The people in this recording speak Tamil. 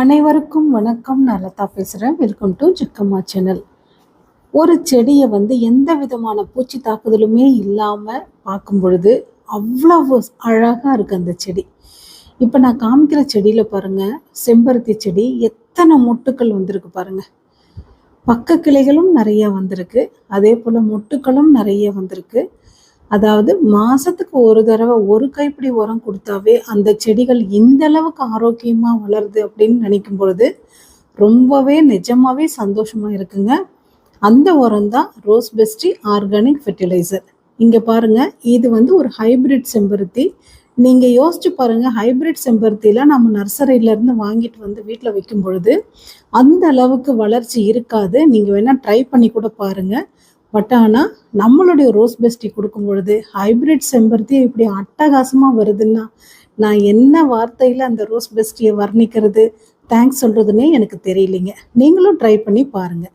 அனைவருக்கும் வணக்கம். நான் லதா பேசுகிறேன் வெல்கம் டு ஜிக்கம்மா சேனல் ஒரு செடியை வந்து எந்த விதமான பூச்சி தாக்குதலுமே இல்லாமல் பார்க்கும் பொழுது அவ்வளவு அழகாக இருக்குது அந்த செடி. இப்போ நான் காமிக்கிற செடியில் பாருங்கள் செம்பருத்தி செடி எத்தனை மொட்டுக்கள் வந்திருக்கு பாருங்கள் பக்க கிளைகளும் நிறைய வந்திருக்கு. அதே போல் மொட்டுக்களும் நிறைய வந்திருக்கு. அதாவது மாசத்துக்கு ஒரு தடவை ஒரு கைப்பிடி உரம் கொடுத்தாவே அந்த செடிகள் இந்த அளவுக்கு ஆரோக்கியமா வளருது அப்படின்னு நினைக்கும் பொழுது ரொம்பவே நிஜமாவே சந்தோஷமா இருக்குங்க. அந்த உரம் தான் ரோஸ் பெஸ்டி ஆர்கானிக் ஃபெர்டிலைசர். இங்க பாருங்க இது வந்து ஒரு ஹைபிரிட் செம்பருத்தி. நீங்க யோசிச்சு பாருங்க ஹைபிரிட் செம்பருத்தில நம்ம நர்சரியில இருந்து வாங்கிட்டு வந்து வீட்டில் வைக்கும் பொழுது அந்த அளவுக்கு வளர்ச்சி இருக்காது. நீங்க வேணா ட்ரை பண்ணி கூட பாருங்க. பட் ஆனால் நம்மளுடைய ரோஸ் பெஸ்டி கொடுக்கும் பொழுது ஹைபிரிட் செம்பருத்தி இப்படி அட்டகாசமாக வருதுன்னா நான் என்ன வார்த்தையில் அந்த ரோஸ் பெஸ்டியை வர்ணிக்கிறது? தேங்க்ஸ் சொல்கிறதுனே எனக்கு தெரியலைங்க. நீங்களும் ட்ரை பண்ணி பாருங்கள்